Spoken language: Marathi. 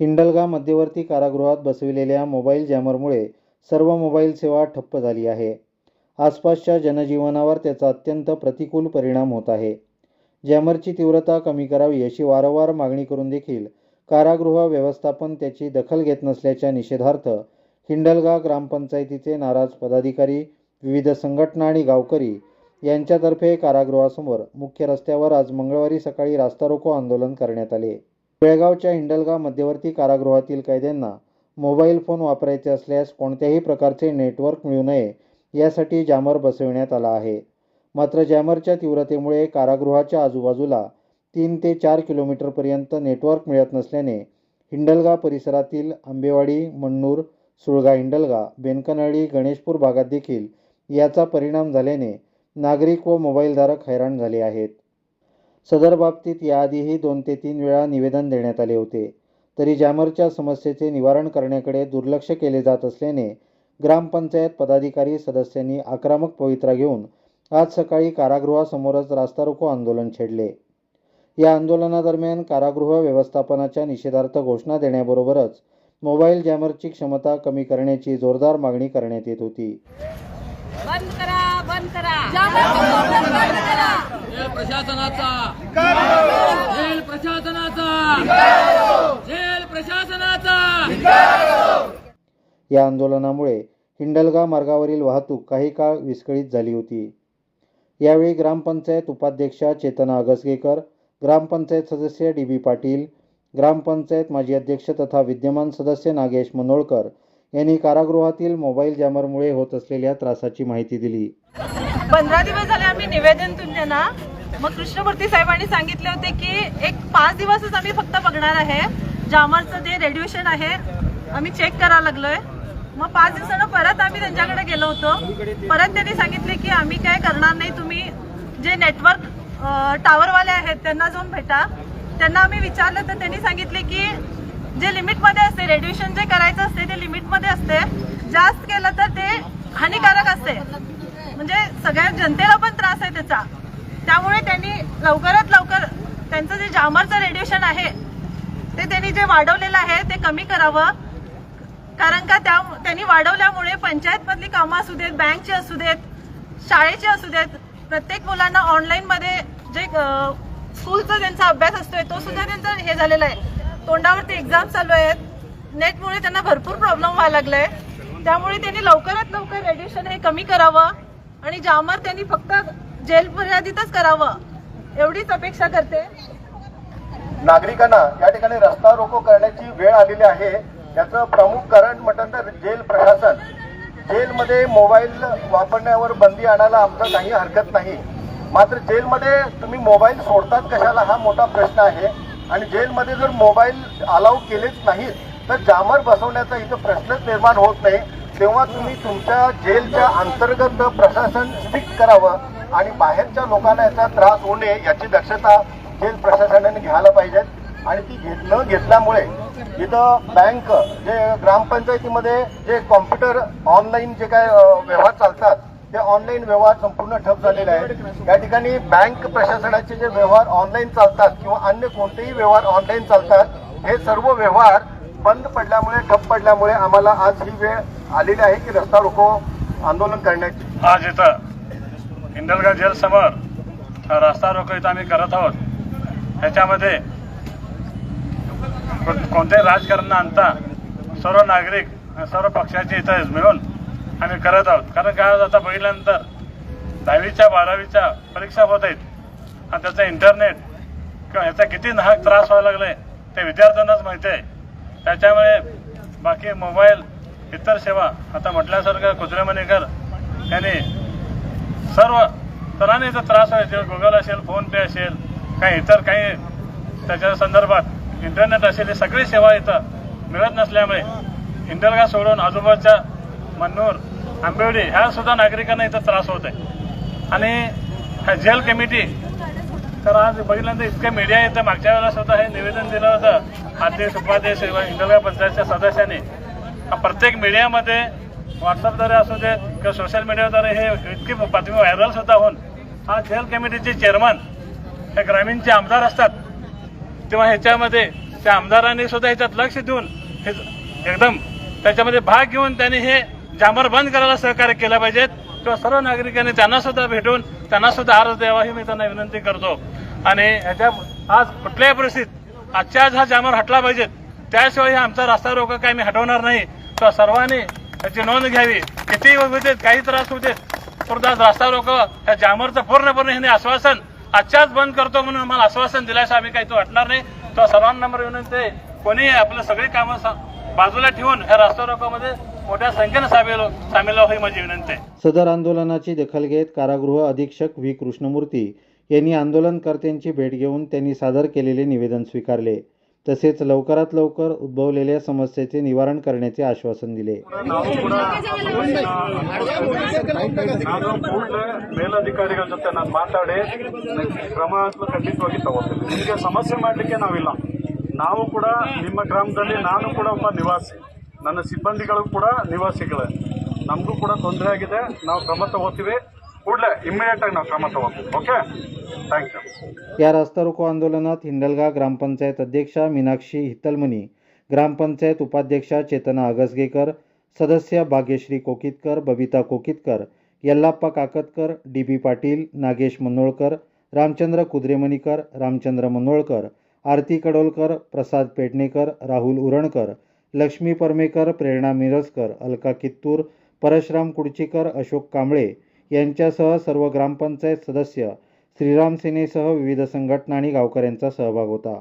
हिंडलगा मध्यवर्ती कारागृहात बसविलेल्या मोबाईल जॅमरमुळे सर्व मोबाईल सेवा ठप्प झाली आहे. आसपासच्या जनजीवनावर त्याचा अत्यंत प्रतिकूल परिणाम होत आहे. जॅमरची तीव्रता कमी करावी अशी वारंवार मागणी करून देखील कारागृह व्यवस्थापन त्याची दखल घेत नसल्याच्या निषेधार्थ हिंडलगा ग्रामपंचायतीचे नाराज पदाधिकारी विविध संघटना आणि गावकरी यांच्यातर्फे कारागृहासमोर मुख्य रस्त्यावर आज मंगळवारी सकाळी रास्ता रोको आंदोलन करण्यात आले. बेळगावच्या हिंडलगाव मध्यवर्ती कारागृहातील कैद्यांना मोबाईल फोन वापरायचे असल्यास कोणत्याही प्रकारचे नेटवर्क मिळू नये यासाठी जॅमर बसविण्यात आला आहे. मात्र जॅमरच्या तीव्रतेमुळे कारागृहाच्या आजूबाजूला तीन ते चार किलोमीटरपर्यंत नेटवर्क मिळत नसल्याने हिंडलगा परिसरातील आंबेवाडी मण्णूर सुळगा हिंडलगा बेनकनळी गणेशपूर भागात देखील याचा परिणाम झाल्याने नागरिक व मोबाईलधारक हैराण झाले आहेत. सदर बाबतीत याआधीही दोन ते तीन वेळा निवेदन देण्यात आले होते. तरी जॅमरच्या समस्येचे निवारण करण्याकडे दुर्लक्ष केले जात असल्याने ग्रामपंचायत पदाधिकारी सदस्यांनी आक्रमक पवित्रा घेऊन आज सकाळी कारागृहासमोरच रास्ता रोको आंदोलन छेडले. या आंदोलनादरम्यान कारागृह व्यवस्थापनाच्या निषेधार्थ घोषणा देण्याबरोबरच मोबाईल जॅमरची क्षमता कमी करण्याची जोरदार मागणी करण्यात येत होती. बंद करा बंद करा. प्रशासनाचा. जेल प्रशासनाचा. जेल प्रशासनाचा. या आंदोलनामुळे हिंडलगा मार्गावरील वाहतूक काही काळ विस्कळीत झाली होती. यावेळी ग्रामपंचायत उपाध्यक्षा चेतना अगसगेकर ग्रामपंचायत सदस्य डी बी पाटील ग्रामपंचायत माजी अध्यक्ष तथा विद्यमान सदस्य नागेश मनोळकर यांनी कारागृहातील मोबाईल जॅमरमुळे होत असलेल्या त्रासाची माहिती दिली. पंधरा दिवस झाले आम्ही निवेदन दिले ना मग कृष्णमूर्ती साहेबांनी सांगितले होते की एक पाच दिवसच आम्ही फक्त बघणार आहे. जामरचं जे रेडिएशन आहे आम्ही चेक करायला लागलोय. मग पाच दिवसानं परत आम्ही त्यांच्याकडे गेलो होतो. परत त्यांनी सांगितले की आम्ही काय करणार नाही तुम्ही जे नेटवर्क टावरवाले आहेत त्यांना जाऊन भेटा. त्यांना आम्ही विचारलं तर त्यांनी सांगितले की जे लिमिटमध्ये असते रेडिएशन जे करायचं असते ते लिमिटमध्ये असते. जास्त केलं तर ते हानिकारक असते. म्हणजे सगळ्या जनतेला पण त्रास आहे त्याचा. त्यामुळे त्यांनी लवकरात लवकर त्यांचं जे जामरचं रेडिएशन आहे ते त्यांनी जे वाढवलेलं आहे ते कमी करावं. कारण का त्या त्यांनी वाढवल्यामुळे पंचायतमधली कामं असू देत बँकची असू देत शाळेची असू देत प्रत्येक मुलांना ऑनलाईनमध्ये जे स्कूलचा त्यांचा अभ्यास असतोय तो सुद्धा त्यांचा हे झालेला आहे. तोंडावरती एक्झाम चालू आहेत. नेटमुळे त्यांना भरपूर प्रॉब्लेम व्हायला लागलाय. त्यामुळे त्यांनी लवकरात लवकर रेडिएशन हे कमी करावं. आणि जामर त्यांनी फक्त जेल मर्यादितच करावं. एवढीच अपेक्षा करते. नागरिकांना या ठिकाणी रस्ता रोको करण्याची वेळ आलेली आहे. याचं प्रमुख कारण म्हटलं तर जेल प्रशासन. जेलमध्ये मोबाईल वापरण्यावर बंदी आणायला आमचं काही हरकत नाही. मात्र जेलमध्ये तुम्ही मोबाईल सोडतात कशाला हा मोठा प्रश्न आहे. आणि जेलमध्ये जर मोबाईल अलाव केलेच नाहीत तर जामर बसवण्याचा इथं प्रश्नच निर्माण होत नाही. तेव्हा तुम्ही तुमच्या जेलच्या अंतर्गत प्रशासन स्ट्रिक्ट करावं. आणि बाहेरच्या लोकांना याचा त्रास होऊ नये याची दक्षता जेल प्रशासनाने घ्यायला पाहिजेत आणि ती घेत न घेतल्यामुळे इथं बँक जे ग्रामपंचायतीमध्ये जे कॉम्प्युटर ऑनलाईन जे काय व्यवहार चालतात ते ऑनलाईन व्यवहार संपूर्ण ठप झालेले आहेत. या ठिकाणी बँक प्रशासनाचे जे व्यवहार ऑनलाईन चालतात किंवा अन्य कोणतेही व्यवहार ऑनलाईन चालतात हे सर्व व्यवहार बंद पडल्यामुळे ठप पडल्यामुळे आम्हाला आज ही वेळ आलेली आहे की रस्ता रोको आंदोलन करण्याची. आज इथं हिंडलगा जेलसमोर रस्ता रोको इथं आम्ही करत आहोत. ह्याच्यामध्ये को- कोणतेही राजकारण आणता सर्व नागरिक आणि सर्व पक्षाचे इथं मिळून आम्ही करत आहोत. कारण काय होतं आता बघितल्यानंतर दहावीच्या बारावीच्या परीक्षा होत आहेत. आणि त्याचं इंटरनेट किंवा ह्याचा किती नाहक त्रास व्हायला लागलाय ते विद्यार्थ्यांनाच माहिती आहे. त्याच्यामुळे बाकी मोबाईल इतर सेवा आता म्हटल्यासारखं कुत्रेमणेकर यांनी सर्व तऱ्हाने इथं त्रास व्हायचे. गुगल असेल फोनपे असेल काही इतर काही त्याच्या संदर्भात इंटरनेट असेल ही सगळी सेवा इथं मिळत नसल्यामुळे इंटरगा सोडून आजूबाजूच्या मन्नूर आंबेवडी ह्या सुद्धा नागरिकांना इथं त्रास होत आहे. आणि ह्या जेल कमिटी तर आज बघितल्यानंतर इतके मीडिया इथं मागच्या वेळेला सुद्धा हे निवेदन दिलं होतं. अध्यक्ष उपाध्यक्ष इंदरगा पंचायतच्या सदस्यांनी. प्रत्येक मीडियामध्ये व्हॉट्सअपद्वारे असू दे किंवा सोशल मीडियाद्वारे हे इतकी बातमी व्हायरल सुद्धा होऊन हा जेल कमिटीचे चेअरमन हे ग्रामीणचे आमदार असतात. तेव्हा ह्याच्यामध्ये त्या आमदारांनी सुद्धा ह्याच्यात लक्ष देऊन हे एकदम त्याच्यामध्ये भाग घेऊन त्यांनी हे जामर बंद करायला सहकार्य केलं पाहिजेत. किंवा सर्व नागरिकांनी त्यांना सुद्धा भेटून त्यांना सुद्धा अर्ज द्यावा ही मी त्यांना विनंती करतो. आणि ह्याच्या आज कुठल्याही परिस्थितीत आजच्या आज हा जामर हटला पाहिजेत. त्याशिवाय हे आमचा रस्ता रोको काय मी हटवणार नाही. किंवा सर्वांनी त्याची नोंद घ्यावी. कितीही होते काही त्रास होते देत रस्ता लोक त्या जामरचं पूर्णपणे ह्याने आश्वासन आजच्याच बंद करतो म्हणून आम्हाला आश्वासन दिल्याशिवाय आम्ही काही तो वाटणार नाही. तो सर्वांना विनंती आहे. कोणी आपलं सगळी कामं सा- बाजूला ठेवून ह्या रस्ता रोकामध्ये मोठ्या संख्येनं सामील हो- सामील व्हावी माझी विनंती आहे. सदर आंदोलनाची दखल घेत कारागृह अधीक्षक व्ही. कृष्णमूर्ती यांनी आंदोलनकर्त्यांची भेट घेऊन त्यांनी सादर केलेले निवेदन स्वीकारले. तसेच लवकरात लवकर उद्भवलेल्या समस्येचे निवारण करण्याचे आश्वासन दिले ನಾವು ಕೂಡ ನಾನು ಕೂಡಲೇ ಮೇಲಧಿಕಾರಿಗಳ ಜೊತೆ ನಾನು ಮಾತಾಡಿ ಕ್ರಮ ಅಂತೂ ಖಂಡಿತವಾಗಿ ತಗೋತೀನಿ ನಿಮಗೆ ಸಮಸ್ಯೆ ಮಾಡಲಿಕ್ಕೆ ನಾವಿಲ್ಲ ನಾವು ಕೂಡ ನಿಮ್ಮ ಗ್ರಾಮದಲ್ಲಿ ನಾನು ಕೂಡ ಒಬ್ಬ ನಿವಾಸಿ ನನ್ನ ಸಿಬ್ಬಂದಿಗಳು ಕೂಡ ನಿವಾಸಿಗಳೇ ನಮಗೂ ಕೂಡ ತೊಂದರೆ ಆಗಿದೆ ನಾವು ಕ್ರಮ ತಗೋತೀವಿ ಕೂಡಲೇ ಇಮ್ಮಿಡಿಯೇಟ್ ಆಗಿ ನಾವು ಕ್ರಮ ತಗೋತೀವಿ ಓಕೆ ಥ್ಯಾಂಕ್ ಯು या रास्ता रोको आंदोलनात हिंडलगा ग्रामपंचायत अध्यक्षा मीनाक्षी हितलमणी ग्रामपंचायत उपाध्यक्षा चेतना अगसगेकर सदस्य भाग्यश्री कोकितकर बबिता कोकितकर यल्लाप्पा काकतकर डी बी पाटील नागेश मनोळकर रामचंद्र कुद्रेमणीकर रामचंद्र मनोळकर आरती कडोलकर प्रसाद पेडणेकर राहुल उरणकर लक्ष्मी परमेकर प्रेरणा मिरजकर अलका कित्तूर परशुराम कुडचीकर अशोक कांबळे यांच्यासह सर्व ग्रामपंचायत सदस्य श्रीराम सेनेसह विविध संघटना आणि गावकऱ्यांचा सहभाग होता.